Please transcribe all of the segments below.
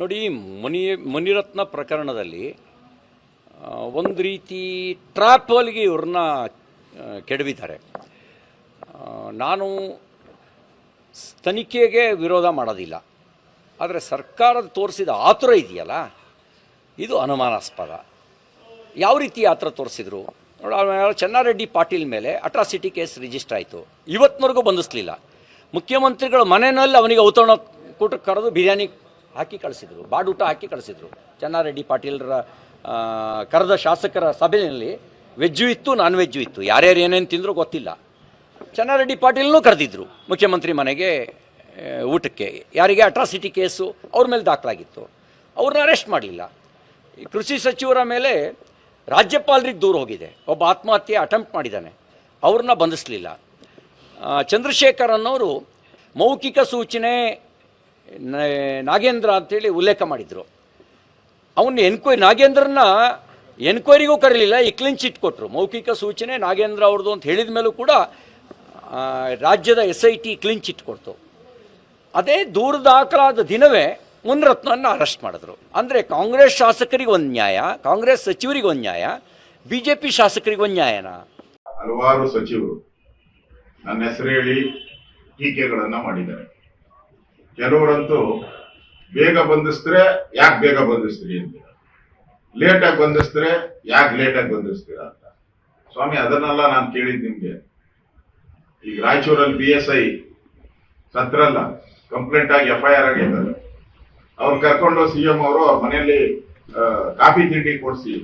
ನೋಡಿ ಮನಿ ಮಣಿರತ್ನ ಪ್ರಕರಣದಲ್ಲಿ ಒಂದು ರೀತಿ ಟ್ರಾಪಲ್ಗೆ ಇವ್ರನ್ನ ಕೆಡವಿದ್ದಾರೆ. ನಾನು ತನಿಖೆಗೆ ವಿರೋಧ ಮಾಡೋದಿಲ್ಲ. ಆದರೆ ಸರ್ಕಾರದ ತೋರಿಸಿದ ಆತುರ ಇದೆಯಲ್ಲ, ಇದು ಅನುಮಾನಾಸ್ಪದ. ಯಾವ ರೀತಿ ಆತುರ ತೋರಿಸಿದ್ರು? ನೋಡಿ ಚೆನ್ನಾರೆಡ್ಡಿ ಪಾಟೀಲ್ ಮೇಲೆ ಅಟ್ರಾಸಿಟಿ ಕೇಸ್ ರಿಜಿಸ್ಟರ್ ಆಯಿತು. ಇವತ್ತಿನವರೆಗೂ ಬಂಧಿಸಲಿಲ್ಲ. ಮುಖ್ಯಮಂತ್ರಿಗಳ ಮನೆಯಲ್ಲಿ ಅವನಿಗೆ ಔತಣ ಕೂಟಕ್ಕೆ ಕರೆದು ಬಿರಿಯಾನಿ ಹಾಕಿ ಕಳಿಸಿದರು. ಬಾಡೂಟ ಹಾಕಿ ಕಳಿಸಿದ್ರು. ಚೆನ್ನಾರೆಡ್ಡಿ ಪಾಟೀಲ್ರ ಕರೆದ ಶಾಸಕರ ಸಭೆಯಲ್ಲಿ ವೆಜ್ಜು ಇತ್ತು ನಾನ್ ವೆಜ್ಜು ಇತ್ತು. ಯಾರ್ಯಾರು ಏನೇನು ತಿಂದರೂ ಗೊತ್ತಿಲ್ಲ. ಚೆನ್ನಾರೆಡ್ಡಿ ಪಾಟೀಲ್ನೂ ಕರೆದಿದ್ರು ಮುಖ್ಯಮಂತ್ರಿ ಮನೆಗೆ ಊಟಕ್ಕೆ. ಯಾರಿಗೆ ಅಟ್ರಾಸಿಟಿ ಕೇಸು ಅವ್ರ ಮೇಲೆ ದಾಖಲಾಗಿತ್ತು. ಅವ್ರನ್ನ ಅರೆಸ್ಟ್ ಮಾಡಲಿಲ್ಲ. ಕೃಷಿ ಸಚಿವರ ಮೇಲೆ ರಾಜ್ಯಪಾಲರಿಗೆ ದೂರ ಹೋಗಿದೆ. ಒಬ್ಬ ಆತ್ಮಹತ್ಯೆ ಅಟೆಂಪ್ಟ್ ಮಾಡಿದ್ದಾನೆ. ಅವ್ರನ್ನ ಬಂಧಿಸಲಿಲ್ಲ. ಚಂದ್ರಶೇಖರ್ ಅನ್ನೋರು ಮೌಖಿಕ ಸೂಚನೆ ನಾಗೇಂದ್ರ ಅಂತೇಳಿ ಉಲ್ಲೇಖ ಮಾಡಿದರು. ಅವನ್ನ ಎನ್ಕ್ವೈ ನಾಗೇಂದ್ರನ ಎನ್ಕ್ವೈರಿಗೂ ಕರೀಲಿಲ್ಲ, ಈ ಕ್ಲೀನ್ ಚಿಟ್ ಕೊಟ್ಟರು ಮೌಖಿಕ ಸೂಚನೆ ನಾಗೇಂದ್ರ ಅವ್ರದ್ದು ಅಂತ ಹೇಳಿದ ಮೇಲೂ ಕೂಡ ರಾಜ್ಯದ ಎಸ್ ಐ ಟಿ ಕ್ಲೀನ್ ಕೊಡ್ತು. ಅದೇ ದೂರ ದಾಖಲಾದ ದಿನವೇ ಮುನ್ರತ್ನನ್ನ ಅರೆಸ್ಟ್ ಮಾಡಿದ್ರು. ಅಂದರೆ ಕಾಂಗ್ರೆಸ್ ಶಾಸಕರಿಗೆ ಒಂದು ನ್ಯಾಯ, ಕಾಂಗ್ರೆಸ್ ಸಚಿವರಿಗೆ ಒಂದು ನ್ಯಾಯ ಬಿ ಜೆ ಪಿ ಶಾಸಕರಿಗೆ ಒಂದು ನ್ಯಾಯನಾ? ಹಲವಾರು ಸಚಿವರು ನನ್ನ ಹೆಸರು ಹೇಳಿ ಟೀಕೆಗಳನ್ನು ಮಾಡಿದ್ದಾರೆ. ಕೆಲವರಂತೂ ಬೇಗ ಬಂಧಿಸಿದ್ರೆ ಯಾಕೆ ಬೇಗ ಬಂಧಿಸ್ತೀರಿ ಅಂತ ಲೇಟ್ ಆಗಿ ಬಂಧಿಸಿದ್ರೆ ಯಾಕೆ ಲೇಟಾಗಿ ಬಂಧಿಸ್ತೀರಾ ಅಂತ. ಸ್ವಾಮಿ, ಅದನ್ನೆಲ್ಲ ನಾನು ಕೇಳಿದ್ದು ನಿಮ್ಗೆ. ಈಗ ರಾಯಚೂರಲ್ಲಿ ಬಿ ಎಸ್ ಐ ಸತ್ರಲ್ಲ ಕಂಪ್ಲೇಂಟ್ ಆಗಿ ಎಫ್ ಐ ಆರ್ ಆಗಿದ್ದಾರೆ. ಅವ್ರು ಕರ್ಕೊಂಡು ಸಿ ಎಂ ಅವರು ಅವ್ರ ಮನೆಯಲ್ಲಿ ಕಾಫಿ ತಿಂಡಿ ಕೊಡಿಸಿ.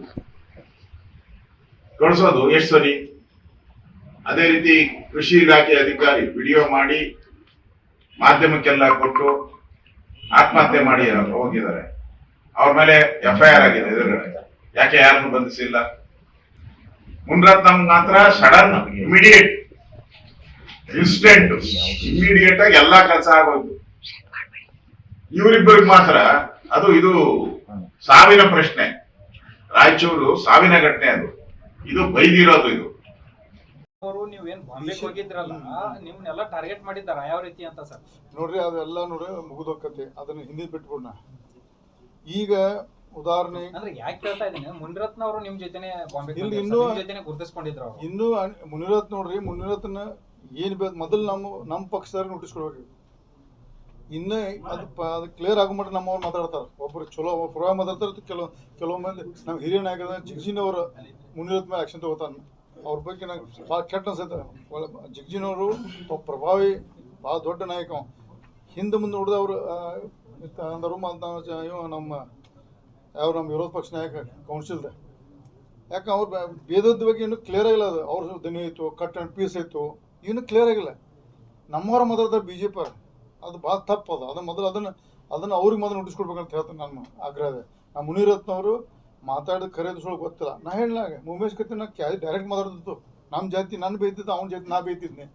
ಕಳಿಸೋದು ಎಷ್ಟು ಸರಿ? ಅದೇ ರೀತಿ ಕೃಷಿ ಇಲಾಖೆ ಅಧಿಕಾರಿ ವಿಡಿಯೋ ಮಾಡಿ ಮಾಧ್ಯಮಕ್ಕೆಲ್ಲ ಕೊಟ್ಟು ಆತ್ಮಹತ್ಯೆ ಮಾಡಿ ಹೋಗಿದ್ದಾರೆ. ಅವ್ರ ಮೇಲೆ ಎಫ್ ಐ ಆರ್ ಆಗಿದೆ ಎದುರುಗಡೆ. ಯಾಕೆ ಯಾರನ್ನು ಬಂಧಿಸಿಲ್ಲ? ಮುನ್ರತ್ನಂ ಮಾತ್ರ ಸಡನ್ ಇಮಿಡಿಯೇಟ್ ಇನ್ಸ್ಟೆಂಟ್ ಇಮಿಡಿಯೇಟ್ ಆಗಿ ಎಲ್ಲಾ ಕೆಲಸ ಆಗೋದು ಇವರಿಬ್ಬರಿಗೆ ಮಾತ್ರ ಅದು ಇದು ಸಾವಿನ ಪ್ರಶ್ನೆ. ರಾಯಚೂರು ಸಾವಿನ ಘಟನೆ ಅದು. ಇದು ಬೈದಿರೋದು ಇದು. ಅವರು ನೀವೇನ್ ಬಾಂಬೆಗೆ ಹೋಗಿದ್ರಲ್ಲ ನಿಮ್ನೆಲ್ಲ ಟಾರ್ಗೆಟ್ ಮಾಡಿದ್ದಾರ? ಯಾವ ರೀತಿ ಅಂತ ಸರ್? ನೋಡ್ರಿ ಅದೆಲ್ಲ ನೋಡ್ರಿ ಮುಗಿದೋಕತಿ ಅದನ್ನ ಹಿಂದಿ ಬಿಟ್ಬಿಡ್ನ ಈಗ ಉದಾಹರಣೆ ಅಂದ್ರೆ ಯಾಕೆ ಕೇಳ್ತಾ ಇದ್ದೀನಿ ಮುನಿರತ್ನ ಅವರು ನಿಮ್ ಜೊತೆನೆ ಬಾಂಬೆ ಇಲ್ಲಿ ಇನ್ನೂ- ಜೊತೆನೆ ಗುರುತಿಸ್ಕೊಂಡಿದ್ರು ಅವ್ರು. ಇನ್ನೂ ಅನ್- ಮುನಿರತ್ನ ನೋಡ್ರಿ ಮುನಿರತ್ನ ಏನ್ ಬೇಕು ಮೊದಲು ನಮ್ಮ ನಮ್ಮ ಪಕ್ಷದವ್ರಿಗೆ ನೋಟಿಸ್ ಕೊಡ್ಬೇಕು ಇನ್ನ ಅದು ಪ- ಅದು ಕ್ಲಿಯರ್ ಆಗೋ ಮಟ್ಟ ನಮ್ಮವ್ರು ಮಾತಾಡ್ತಾರ. ಒಬ್ರು ಚಲೋ ಪ್ರೋಗ್ರಾಮ್ ಮಾತಾಡ್ತಾರ ಕೆಲವು ಕೆಲವು ಮಂದಿ. ನಮ್ಮ ಹಿರಿಯ ನಾಯಕ ಜಿಗ್ಜಿನ್ ಮುನಿರತ್ ಮುನಿರತ್ನ ಮೇಲೆ ಆಕ್ಷನ್ ತಗೋತಾರ. ಅವ್ರ ಬಗ್ಗೆ ನಂಗೆ ಭಾಳ ಕೆಟ್ಟ ಅನ್ಸೈತೆ ಒಳ್ಳೆ ಜಿಗ್ಜಿನ್ ಅವರು ಒಬ್ಬ ಪ್ರಭಾವಿ, ಭಾಳ ದೊಡ್ಡ ನಾಯಕ ಹಿಂದೆ ಮುಂದೆ ನೋಡಿದವರು ಅಂದರು ಇವ ನಮ್ಮ ಯಾವ ನಮ್ಮ ವಿರೋಧ ಪಕ್ಷ ನಾಯಕ, ಕೌನ್ಸಿಲ್ದ. ಯಾಕೆ ಅವ್ರ ಭೇದದ ಬಗ್ಗೆ ಇನ್ನೂ ಕ್ಲಿಯರ್ ಆಗಿಲ್ಲ ಅದು. ಅವ್ರ ದನಿ ಆಯಿತು ಕಟ್ ಆ್ಯಂಡ್ ಪೀಸ್ ಆಯಿತು, ಇನ್ನೂ ಕ್ಲಿಯರ್ ಆಗಿಲ್ಲ. ನಮ್ಮವರ ಮೊದಲದ ಬಿ ಜೆ ಪಿ ಅದು ಭಾಳ ತಪ್ಪು ಅದು. ಅದು ಮೊದಲು ಅದನ್ನು ಅದನ್ನು ಅವ್ರಿಗೆ ಮೊದಲು ನೋಟಿಸ್ಕೊಡ್ಬೇಕಂತ ಹೇಳ್ತೀನಿ ನಾನು. ಆಗ್ರಹ ಇದೆ ನಮ್ಮ ಮುನಿರತ್ನ ಅವರು ಮಾತಾಡಿದ ಕರೆಯೋದು ಸುಳ್ಳು ಗೊತ್ತಿಲ್ಲ. ನಾ ಹೇಳಿದಾಗ ಉಮೇಶ್ ಕತ್ತಿ ನಾ ಕ್ಯಾ ಡೈರೆಕ್ಟ್ ಮಾತಾಡ್ತಿತ್ತು. ನಮ್ಮ ಜಾತಿ ನನ್ನ ಬೈದಿದ್ದು ಅವ್ನ ಜಾತಿ ನಾ ಬೈತಿದ್ನೆ.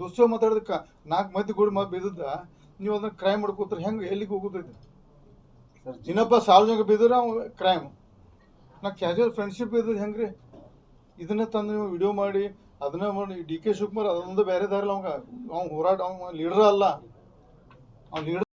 ದುಸ್ಸೋ ಮಾತಾಡೋದಕ್ಕ ನಾಲ್ಕು ಮಂದಿ ಗುಡಿ ಮಾ ಬೈದಿದ್ದ ನೀವು ಅದನ್ನ ಕ್ರೈಮ್ ಮಾಡ್ಕೋತಾರೆ ಹೆಂಗೆ ಎಲ್ಲಿಗೆ ಹೋಗೋದೈತೆ ಇನ್ನೊಬ್ಬ ಸಾರ್ವಜನಿಕ ಬಿದ್ದರೆ ಅವ್ನು ಕ್ರೈಮ್ ನಾ ಕ್ಯಾಶುವಲ್ ಫ್ರೆಂಡ್ಶಿಪ್ ಇದ್ದದ್ದು ಹೆಂಗ್ರಿ? ಇದನ್ನ ತಂದು ನೀವು ವಿಡಿಯೋ ಮಾಡಿ ಅದನ್ನ ಮಾಡಿ ಡಿ ಕೆ ಶಿವಕುಮಾರ್ ಅದೊಂದು ಬೇರೆ ದಾರಿಲ್ಲ ಅವಂಗ ಅವ್ನು ಹೋರಾಟ ಅವ್ನು ಲೀಡರ್ ಅಲ್ಲ. ಅವ್ನು ಲೀಡರ್